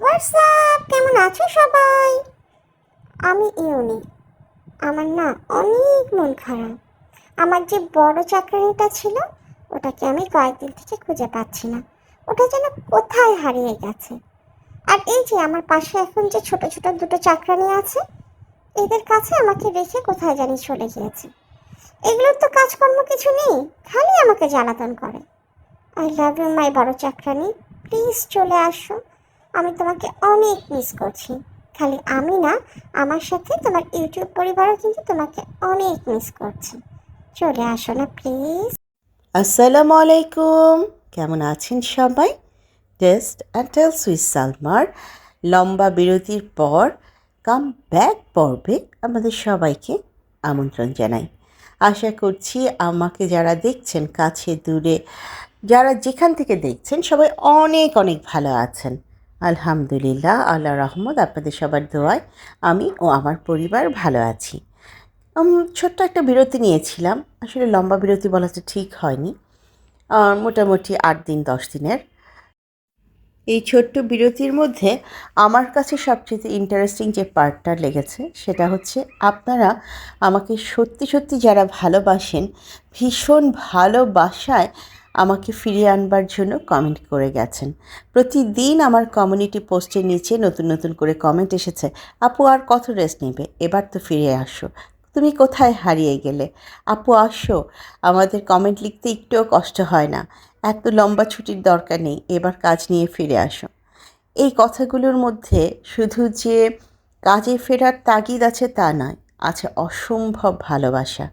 WhatsApp, কেমন আছো সবাই? আমি ইউনি। আমার না অনেক মন খারাপ। আমার যে বড় চাকরানিটা ছিল, ওটাকে আমি কয়েকদিন থেকে খুঁজে পাচ্ছি না। ওটা যেন কোথায় হারিয়ে গেছে। আর এই যে আমার পাশে এখন যে ছোট ছোট দুটো চাকরানি আছে, এদের কাছে আমাকে রেখে কোথায় জানি চলে গিয়েছে। এগুলোর তো কাজকর্ম কিছু নেই, খালি আমাকে জ্বালাতন করে। আই লাভ ইউ মাই বড় চাকরানি প্লিজ চলে আসো। আমি তোমাকে অনেক মিস করছি। খালি আমি না, আমার সাথে তোমার ইউটিউব পরিবারও কিন্তু তোমাকে অনেক মিস করছে। চলে আসো না প্লিজ আসসালামু আলাইকুম। কেমন আছেন সবাই? টেস্ট অ্যান্ড টেলস উইথ সালমার লম্বা বিরতির পর কাম ব্যাক পর্বে আমাদের সবাইকে আমন্ত্রণ জানাই। আশা করছি আমাকে যারা দেখছেন কাছে, দূরে, যারা যেখান থেকে দেখছেন সবাই অনেক অনেক ভালো আছেন। আলহামদুলিল্লাহ আল্লাহ রহমত, আপনাদের সবার দোয়ায় আমি ও আমার পরিবার ভালো আছি। ছোট্ট একটা বিরতি নিয়েছিলাম। আসলে লম্বা বিরতি বলাটা ঠিক হয়নি। মোটামুটি আট দিন, দশ দিনের। এই ছোট্ট বিরতির মধ্যে আমার কাছে সবচেয়ে ইন্টারেস্টিং যে পার্টটা লেগেছে, সেটা হচ্ছে আপনারা আমাকে সত্যি সত্যি যারা ভালোবাসেন, ভীষণ ভালোবাসায় আমাকে ফিরিয়ে আনবার জন্য কমেন্ট করে গেছেন। প্রতিদিন আমার কমিউনিটি পোস্টের নিচে নতুন নতুন করে কমেন্ট এসেছে, আপু আর কত রেস্ট নেবে? এবার তো ফিরে আসো। তুমি কোথায় হারিয়ে গেলে? আপু, আসো। আমাদের কমেন্ট লিখতে একটুও কষ্ট হয় না। এত লম্বা ছুটির দরকার নেই। এবার কাজ নিয়ে ফিরে আসো। এই কথাগুলোর মধ্যে শুধু যে কাজে ফেরার তাগিদ আছে তা নয়, আছে অসম্ভব ভালোবাসা।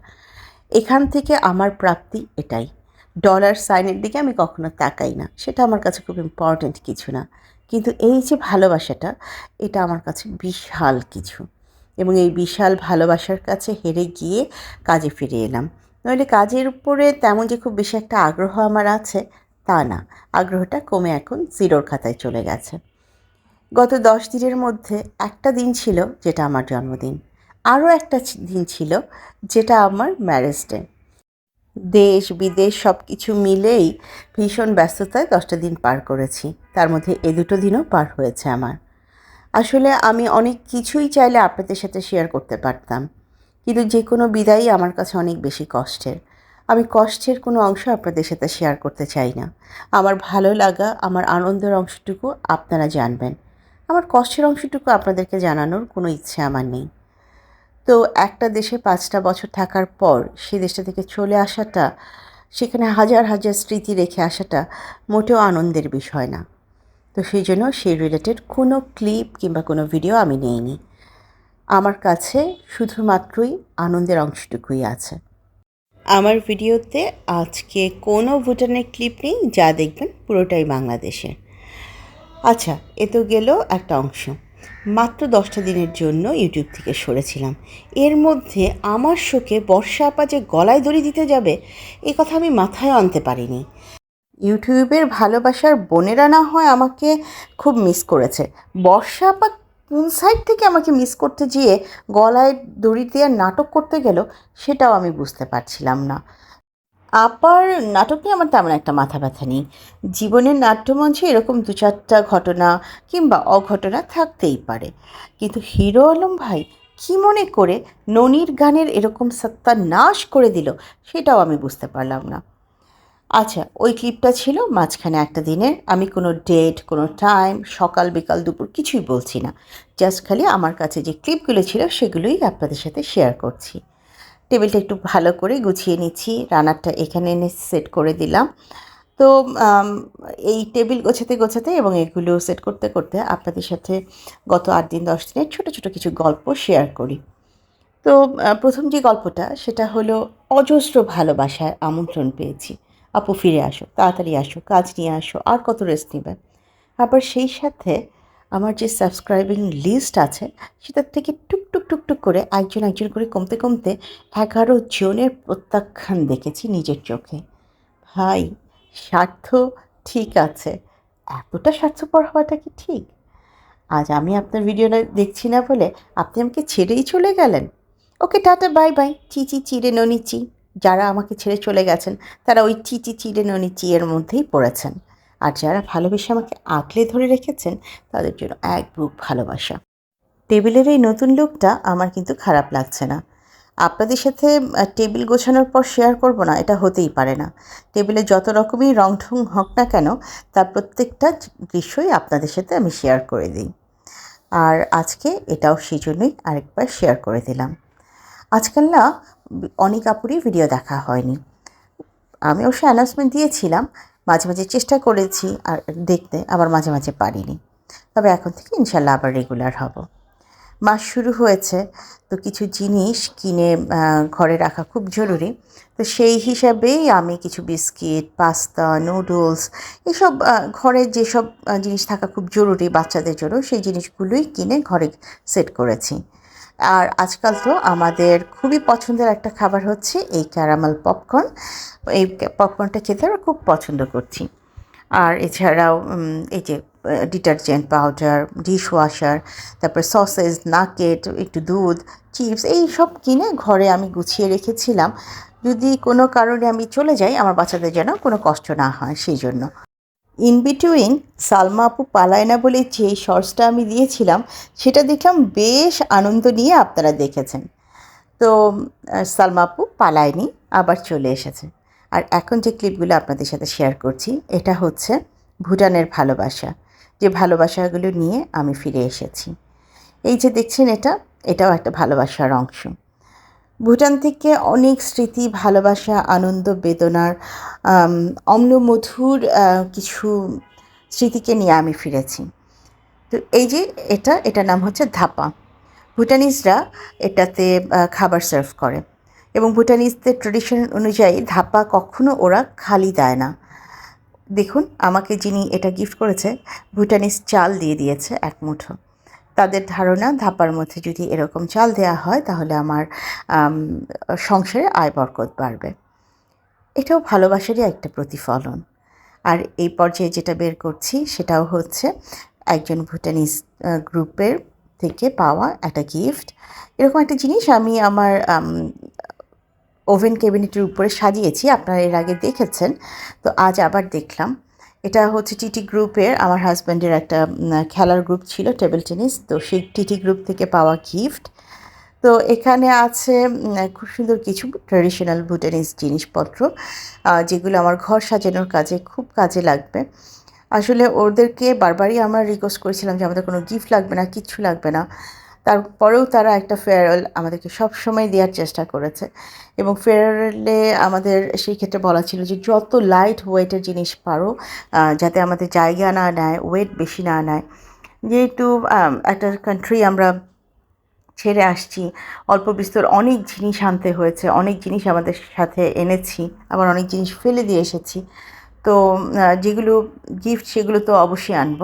এখান থেকে আমার প্রাপ্তি এটাই। ডলার সাইনের দিকে আমি কখনো তাকাই না। সেটা আমার কাছে খুব ইম্পর্ট্যান্ট কিছু না। কিন্তু এই যে ভালোবাসাটা, এটা আমার কাছে বিশাল কিছু। এবং এই বিশাল ভালোবাসার কাছে হেরে গিয়ে কাজে ফিরে এলাম। নইলে কাজের উপরে তেমন যে খুব বেশি একটা আগ্রহ আমার আছে, তা না। আগ্রহটা কমে এখন জিরোর খাতায় চলে গেছে। গত দশ দিনের মধ্যে একটা দিন ছিল, যেটা আমার জন্মদিন। আরও একটা দিন ছিল, যেটা আমার ম্যারেজ ডে দেশ, বিদেশ সব কিছু মিলেই ভীষণ ব্যস্ততায় দশটা দিন পার করেছি। তার মধ্যে এ দুটো দিনও পার হয়েছে আমার। আসলে আমি অনেক কিছুই চাইলে আপনাদের সাথে শেয়ার করতে পারতাম। কিন্তু যে কোনো বিদায়ই আমার কাছে অনেক বেশি কষ্টের। আমি কষ্টের কোনো অংশ আপনাদের সাথে শেয়ার করতে চাই না। আমার ভালো লাগা, আমার আনন্দের অংশটুকু আপনারা জানবেন। আমার কষ্টের অংশটুকু আপনাদেরকে জানানোর কোনো ইচ্ছে আমার নেই। তো একটা দেশে পাঁচটা বছর থাকার পর সে দেশটা থেকে চলে আসাটা, সেখানে হাজার হাজার স্মৃতি রেখে আসাটা মোটেও আনন্দের বিষয় না। তো সেই জন্য সেই রিলেটেড কোনো ক্লিপ কিংবা কোনো ভিডিও আমি নেইনি। আমার কাছে শুধুমাত্রই আনন্দের অংশটুকুই আছে। আমার ভিডিওতে আজকে কোনো ভুটানের ক্লিপ নেই, যা দেখবেন পুরোটাই বাংলাদেশের। আচ্ছা এ তো গেল একটা অংশ। মাত্র দশটা দিনের জন্য ইউটিউব থেকে সরেছিলাম। এর মধ্যে আমার শোকে বর্ষা আপা যে গলায় দড়ি দিতে যাবে, এ কথা আমি মাথায় আনতে পারিনি। ইউটিউবের ভালোবাসার বোনেরা না হয় আমাকে খুব মিস করেছে। বর্ষা আপা কোন সাইড থেকে আমাকে মিস করতে গিয়ে গলায় দড়ি দিয়ে নাটক করতে গেল, সেটাও আমি বুঝতে পারছিলাম না। আপার নাটক নিয়ে আমার তেমন একটা মাথা ব্যথা নেই। জীবনের নাট্যমঞ্চে এরকম দু চারটা ঘটনা কিংবা অঘটনা থাকতেই পারে। কিন্তু হিরো আলম ভাই কী মনে করে ননির গানের এরকম সত্তা নাশ করে দিল সেটাও আমি বুঝতে পারলাম না। আচ্ছা ওই ক্লিপটা ছিল মাঝখানে একটা দিনের। আমি কোনো ডেট, কোনো টাইম, সকাল, বিকাল, দুপুর কিছুই বলছি না। জাস্ট খালি আমার কাছে যে ক্লিপগুলো ছিল সেগুলোই আপনাদের সাথে শেয়ার করছি। টেবিলটা একটু ভালো করে গুছিয়ে নিচ্ছি। রানারটা এখানে এনে সেট করে দিলাম। তো এই টেবিল গোছাতে গোছাতে এবং এগুলো সেট করতে করতে আপনাদের সাথে গত আট দিন, দশ দিনের ছোটো ছোটো কিছু গল্প শেয়ার করি। তো প্রথম যে গল্পটা, সেটা হলো, অজস্র ভালোবাসার আমন্ত্রণ পেয়েছি। আপু ফিরে আসো, তাড়াতাড়ি আসো, কাজ নিয়ে আসো, আর কত রেস্ট নেবে? আবার সেই সাথে আমার যে সাবস্ক্রাইবিং লিস্ট আছে, সেটার থেকে টুক টুক টুক টুক করে একজন একজন করে কমতে কমতে এগারো জনের প্রত্যাখ্যান দেখেছি নিজের চোখে। ভাই, স্বার্থ ঠিক আছে। এতটা স্বার্থপর হওয়াটা কি ঠিক? আজ আমি আপনার ভিডিওটা দেখছি না বলে আপনি আমাকে ছেড়েই চলে গেলেন। Okay, tata, bye bye. চিচি চিড়ে ননিচি। যারা আমাকে ছেড়ে চলে গেছেন, তারা ওই চিচি চিড়ে ননিচি এর মধ্যেই পড়েছেন। আর যারা ভালোবেসে আমাকে আঁকলে ধরে রেখেছেন, তাদের জন্য এক বুক ভালোবাসা। টেবিলের এই নতুন লুকটা আমার কিন্তু খারাপ লাগছে না। আপনাদের সাথে টেবিল গোছানোর পর শেয়ার করব না, এটা হতেই পারে না। টেবিলে যত রকমই রং ঢং হোক না কেন, তার প্রত্যেকটা দৃশ্যই আপনাদের সাথে আমি শেয়ার করে দিই। আর আজকে এটাও সেই জন্যই আরেকবার শেয়ার করে দিলাম। আজকাল না, অনেক আপুরই ভিডিও দেখা হয়নি। আমি অবশ্য অ্যানাউন্সমেন্ট দিয়েছিলাম মাঝে মাঝে চেষ্টা করেছি আর দেখতে আবার মাঝে মাঝে পারিনি। তবে এখন থেকে ইনশাল্লাহ আবার রেগুলার হব। মাস শুরু হয়েছে, তো কিছু জিনিস কিনে ঘরে রাখা খুব জরুরি। তো সেই হিসাবেই আমি কিছু বিস্কিট, পাস্তা নুডলস এসব ঘরে যেসব জিনিস থাকা খুব জরুরি বাচ্চাদের জন্য, সেই জিনিসগুলোই কিনে ঘরে সেট করেছি। আর আজকাল তো আমাদের খুবই পছন্দের একটা খাবার হচ্ছে এই ক্যারামেল পপকর্ন। এই পপকর্নটা খেতে আমরা খুব পছন্দ করছি। আর এছাড়াও এই যে ডিটারজেন্ট পাউডার, ডিশ ওয়াশার, তারপর সসেস নাকেট একটু দুধ, চিপস, এই সব কিনে ঘরে আমি গুছিয়ে রেখেছিলাম। যদি কোনো কারণে আমি চলে যাই, আমার বাচ্চাদের যেন কোনো কষ্ট না হয়, সেই জন্য। ইন বিটুইন সালমা আপু পালায় না বলে যে শর্টসটা আমি দিয়েছিলাম, সেটা দেখলাম বেশ আনন্দ নিয়ে আপনারা দেখেছেন। তো সালমা আপু পালায়নি, আবার চলে এসেছে। আর এখন যে ক্লিপগুলো আপনাদের সাথে শেয়ার করছি, এটা হচ্ছে ভুটানের ভালোবাসা। যে ভালোবাসাগুলো নিয়ে আমি ফিরে এসেছি। এই যে দেখছেন এটা, এটাও একটা ভালোবাসার অংশ। ভুটান থেকে অনেক স্মৃতি, ভালোবাসা, আনন্দ, বেদনার অম্লমধুর কিছু স্মৃতিকে নিয়ে আমি ফিরেছি। তো এই যে এটা, এটার নাম হচ্ছে ধাপা। ভুটানিজরা এটাতে খাবার সার্ভ করে এবং ভুটানিজদের ট্রেডিশন অনুযায়ী ধাপা কখনো ওরা খালি দেয় না। দেখুন, আমাকে যিনি এটা গিফট করেছে, ভুটানিজ চাল দিয়ে দিয়েছে এক মুঠো। তাদের ধারণা ধাপার মধ্যে যদি এরকম চাল দেওয়া হয় তাহলে আমার সংসারে আয় বরকত বাড়বে। এটাও ভালোবাসারই একটা প্রতিফলন। আর এই পর্যায়ে যেটা বের করছি সেটাও হচ্ছে একজন ভুটানিজ আহ, গ্রুপের থেকে পাওয়া একটা গিফট এরকম একটা জিনিস আমি আমার ওভেন ক্যাবিনেটের উপরে সাজিয়েছি আপনারা এর আগে দেখেছেন। তো আজ আবার দেখলাম। এটা হচ্ছে টিটি গ্রুপের, আমার হাজব্যান্ডের একটা খেলার গ্রুপ ছিল, টেবিল টেনিস। তো সেই টিটি গ্রুপ থেকে পাওয়া গিফট। তো এখানে আছে খুব সুন্দর কিছু ট্র্যাডিশনাল ভুটানিজ জিনিসপত্র যেগুলো আমার ঘর সাজানোর কাজে খুব কাজে লাগবে। আসলে ওদেরকে বারবারই আমরা রিকোয়েস্ট করেছিলাম যে আমাদের কোনো গিফট লাগবে না কিচ্ছু লাগবে না। তারপরেও তারা একটা ফেয়ারওয়েল আমাদেরকে সব সময় দেওয়ার চেষ্টা করেছে। এবং ফেয়ারওয়েলে আমাদের সেই ক্ষেত্রে বলা ছিল যে, যত লাইট ওয়েটের জিনিস পারো যাতে আমাদের জায়গা না নেয় ওয়েট বেশি না নেয়। যেহেতু একটা কান্ট্রি আমরা ছেড়ে আসছি, অল্প বিস্তর অনেক জিনিস আনতে হয়েছে, অনেক জিনিস আমাদের সাথে এনেছি, আবার অনেক জিনিস ফেলে দিয়ে এসেছি। তো যেগুলো গিফট সেগুলো তো অবশ্যই আনব।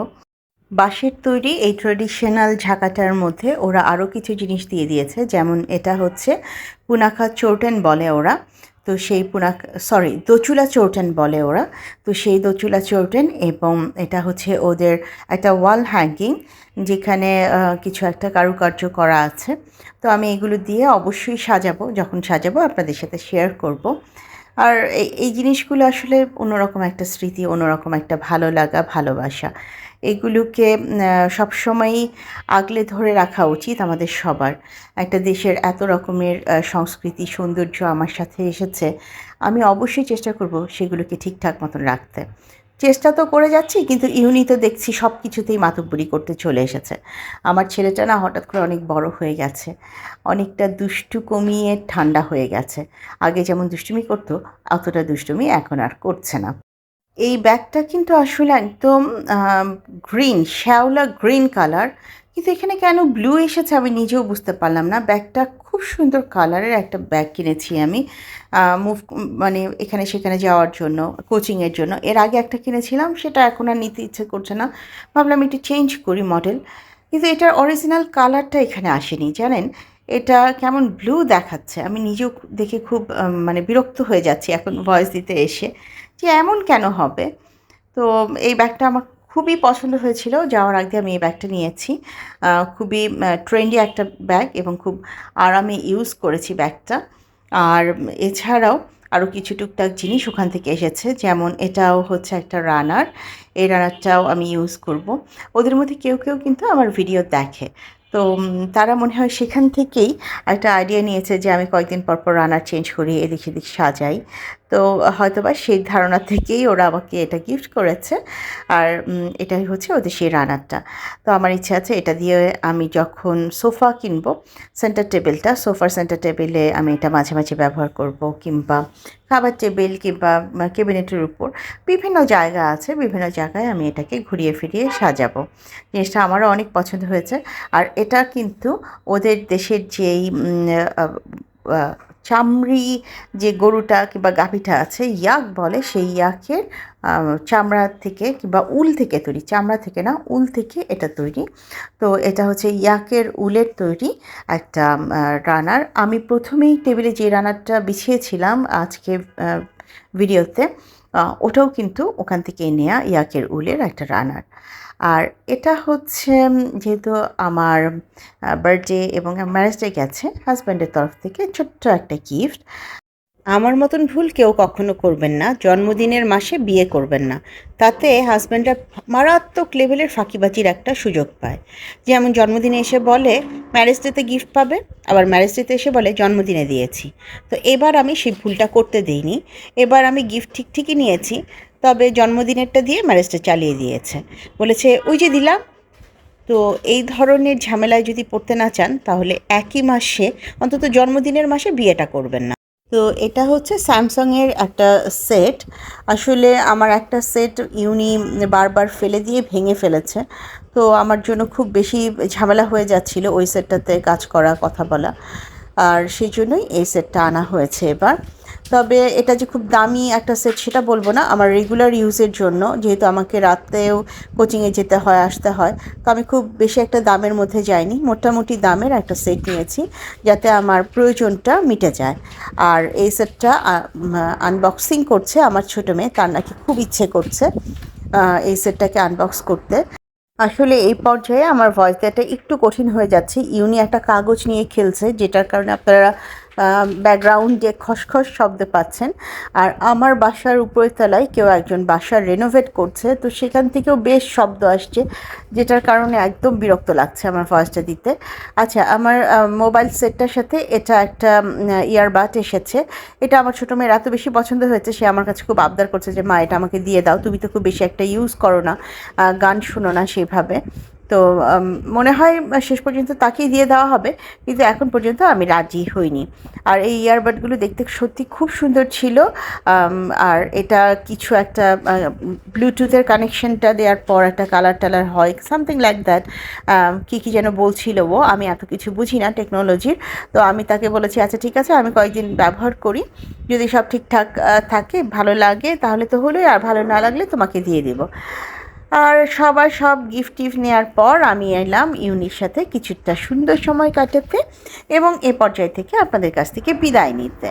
বাঁশের তৈরি এই ট্রেডিশনাল ঝাঁকাটার মধ্যে ওরা আরও কিছু জিনিস দিয়ে দিয়েছে, যেমন এটা হচ্ছে পুনাখা চৌটেন বলে ওরা। তো সেই পুনাক সরি দোচুলা চৌটেন বলে ওরা। তো সেই দোচুলা চৌটেন এবং এটা হচ্ছে ওদের একটা ওয়াল হ্যাঙ্গিং যেখানে কিছু একটা কারুকার্য করা আছে। তো আমি এগুলো দিয়ে অবশ্যই সাজাবো, যখন সাজাবো আপনাদের সাথে শেয়ার করব। আর এই জিনিসগুলো আসলে অন্যরকম একটা স্মৃতি, অন্যরকম একটা ভালো লাগা, ভালোবাসা। এগুলোকে সবসময়ই আগলে ধরে রাখা উচিত আমাদের সবার। একটা দেশের এত রকমের সংস্কৃতি, সৌন্দর্য আমার সাথে এসেছে, আমি অবশ্যই চেষ্টা করব সেগুলোকে ঠিকঠাক মতন রাখতে। চেষ্টা তো করে যাচ্ছি, কিন্তু ইউনি তো দেখছি সব কিছুতেই মাতব্বরি করতে চলে এসেছে। আমার ছেলেটা না হঠাৎ করে অনেক বড় হয়ে গেছে, অনেকটা দুষ্টু কমিয়ে ঠান্ডা হয়ে গেছে। আগে যেমন দুষ্টুমি করতো, অতটা দুষ্টুমি এখন আর করছে না। এই ব্যাগটা কিন্তু আসলে একদম গ্রিন শ্যাওলা গ্রিন কালার কিন্তু এখানে কেন ব্লু এসেছে আমি নিজেও বুঝতে পারলাম না। ব্যাগটা খুব সুন্দর কালারের একটা ব্যাগ কিনেছি আমি মুভ মানে এখানে সেখানে যাওয়ার জন্য কোচিংয়ের জন্য। এর আগে একটা কিনেছিলাম, সেটা এখন আর নিতে ইচ্ছে করছে না। ভাবলাম একটু চেঞ্জ করি মডেল কিন্তু এটার অরিজিনাল কালারটা এখানে আসেনি, জানেন? এটা কেমন ব্লু দেখাচ্ছে। আমি নিজেও দেখে খুব মানে বিরক্ত হয়ে যাচ্ছি এখন ভয়েস দিতে এসে। যে এমন কেন হবে? তো এই ব্যাগটা আমার খুবই পছন্দ হয়েছিল, যাওয়ার আগে আমি এই ব্যাগটা নিয়েছি। খুবই ট্রেন্ডি একটা ব্যাগ এবং খুব আরামে ইউজ করেছি ব্যাগটা। আর এছাড়াও আরও কিছু টুকটাক জিনিস ওখান থেকে এসেছে, যেমন এটাও হচ্ছে একটা রানার এই রানারটাও আমি ইউজ করব। ওদের মধ্যে কেউ কেউ কিন্তু আমার ভিডিও দেখে। তো তারা মনে হয় সেখান থেকেই একটা আইডিয়া নিয়েছে যে আমি কয়েকদিন পর পর রানার চেঞ্জ করি এদিক সেদিক সাজাই। তো হয়তোবা সেই ধারণা থেকেই ওরা আমাকে এটা গিফট করেছে। আর এটাই হচ্ছে ওদের সেই রানারটা তো আমার ইচ্ছা আছে এটা দিয়ে আমি যখন সোফা কিনবো সেন্টার টেবিলটা সোফার সেন্টার টেবিলে আমি এটা মাঝে মাঝে ব্যবহার করব কিংবা খাবার টেবিল কিংবা ক্যাবিনেটের উপর বিভিন্ন জায়গা আছে, বিভিন্ন জায়গায় আমি এটাকে ঘুরিয়ে ফিরিয়ে সাজাবো। জিনিসটা আমারও অনেক পছন্দ হয়েছে। আর এটা কিন্তু ওদের দেশের যেই চামড়ি যে গরুটা কিংবা গাভীটা আছে, ইয়াক বলে সেই ইয়াকের চামড়া থেকে কিংবা উল থেকে তৈরি, চামড়া থেকে না, উল থেকে এটা তৈরি। তো এটা হচ্ছে ইয়াকের উলের তৈরি একটা রানার। আমি প্রথমেই টেবিলে যে রানারটা বিছিয়েছিলাম আজকে ভিডিওতে ওটাও কিন্তু ওখান থেকে নেওয়া ইয়াকের উলের একটা রানার। আর এটা হচ্ছে যেহেতু আমার বার্থডে এবং ম্যারেজ ডে গেছে হাজব্যান্ডের তরফ থেকে ছোট্ট একটা গিফট আমার মতন ভুল কেউ কখনো করবেন না, জন্মদিনের মাসে বিয়ে করবেন না। তাতে হাজব্যান্ডরা মারাত্মক লেভেলের ফাঁকিবাজির একটা সুযোগ পায়। যেমন জন্মদিনে এসে বলে ম্যারেজ ডেতে গিফট পাবে, আবার ম্যারেজ ডেতে এসে বলে, জন্মদিনে দিয়েছি। তো এবার আমি সেই ভুলটা করতে দিইনি। এবার আমি গিফট ঠিক ঠিকই নিয়েছি। তবে জন্মদিনেরটা দিয়ে ম্যারেজটা চালিয়ে দিয়েছে। বলেছে, ওই যে দিলাম। তো এই ধরনের ঝামেলায় যদি পড়তে না চান, তাহলে একই মাসে, অন্তত জন্মদিনের মাসে বিয়েটা করবেন না। তো এটা হচ্ছে স্যামসাংয়ের একটা সেট। আসলে আমার একটা সেট ইউনি বারবার ফেলে দিয়ে ভেঙে ফেলেছে। তো আমার জন্য খুব বেশি ঝামেলা হয়ে যাচ্ছিল ওই সেটটাতে কাজ করা, কথা বলা। আর সেই জন্যই এই সেটটা আনা হয়েছে এবার। তবে এটা যে খুব দামি একটা সেট সেটা বলব না, আমার রেগুলার ইউজের জন্য, যেহেতু আমাকে রাতেও কোচিংয়ে যেতে হয়, আসতে হয়, তো আমি খুব বেশি একটা দামের মধ্যে যাইনি, মোটামুটি দামের একটা সেট নিয়েছি, যাতে আমার প্রয়োজনটা মিটে যায়। আর এই সেটটা আনবক্সিং করছে আমার ছোটো মেয়ে, তার নাকি খুব ইচ্ছে করছে এই সেটটাকে আনবক্স করতে। আসলে এই পর্যায়ে আমার ভয়েস দেওয়াটা একটু কঠিন হয়ে যাচ্ছে ইউনি একটা কাগজ নিয়ে খেলছে, যেটার কারণে আপনারা ব্যাকগ্রাউন্ডে খসখস শব্দ পাচ্ছেন। আর আমার বাসার উপরের তলায় কেউ একজন বাসা রেনোভেট করছে, তো সেখান থেকেও বেশ শব্দ আসছে, যেটার কারণে একদম বিরক্ত লাগছে আমার ভয়েসটা দিতে। আচ্ছা আমার মোবাইল সেটটার সাথে এটা একটা ইয়ারবাট এসেছে। এটা আমার ছোটো মেয়ের এত বেশি পছন্দ হয়েছে, সে আমার কাছে খুব আবদার করছে যে, মা, এটা আমাকে দিয়ে দাও, তুমি তো খুব বেশি একটা ইউজ করো না গান শুনো না সেভাবে। তো মনে হয় শেষ পর্যন্ত তাকেই দিয়ে দেওয়া হবে, কিন্তু এখন পর্যন্ত আমি রাজি হইনি। আর এই ইয়ারবাডগুলো দেখতে সত্যি খুব সুন্দর ছিল আর এটা কিছু একটা ব্লুটুথের কানেকশনটা দেওয়ার পর একটা কালার টালার হয় সামথিং লাইক দ্যাট কী কী যেন বলছিল ও, আমি এত কিছু বুঝি না টেকনোলজির তো আমি তাকে বলেছি আচ্ছা ঠিক আছে, আমি কয়েকদিন ব্যবহার করি, যদি সব ঠিকঠাক থাকে, ভালো লাগে, তাহলে তো হলোই, আর ভালো না লাগলে তোমাকে দিয়ে দেবো। আর সবাই সব গিফট টিফট নেওয়ার পর আমি এলাম ইউনির সাথে কিছুটা সুন্দর সময় কাটাতে এবং এ পর্যায় থেকে আপনাদের কাছ থেকে বিদায় নিতে।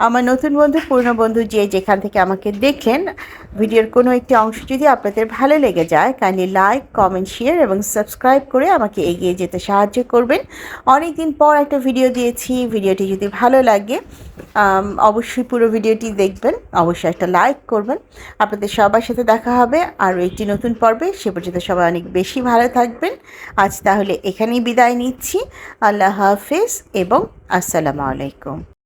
আমার নতুন বন্ধু, পুরনো বন্ধু যে যেখান থেকে আমাকে দেখেন, ভিডিওর কোনো একটি অংশ যদি আপনাদের ভালো লেগে যায় কাইন্ডলি লাইক কমেন্ট শেয়ার এবং সাবস্ক্রাইব করে আমাকে এগিয়ে যেতে সাহায্য করবেন। অনেক দিন পর একটা ভিডিও দিয়েছি ভিডিওটি যদি ভালো লাগে অবশ্যই পুরো ভিডিওটি দেখবেন, অবশ্যই একটা লাইক করবেন। আপনাদের সবার সাথে দেখা হবে আরও একটি নতুন পর্বে। সে পর্যন্ত সবাই অনেক বেশি ভালো থাকবেন। আজ তাহলে এখানেই বিদায় নিচ্ছি। আল্লাহ হাফেজ এবং আসসালামু আলাইকুম।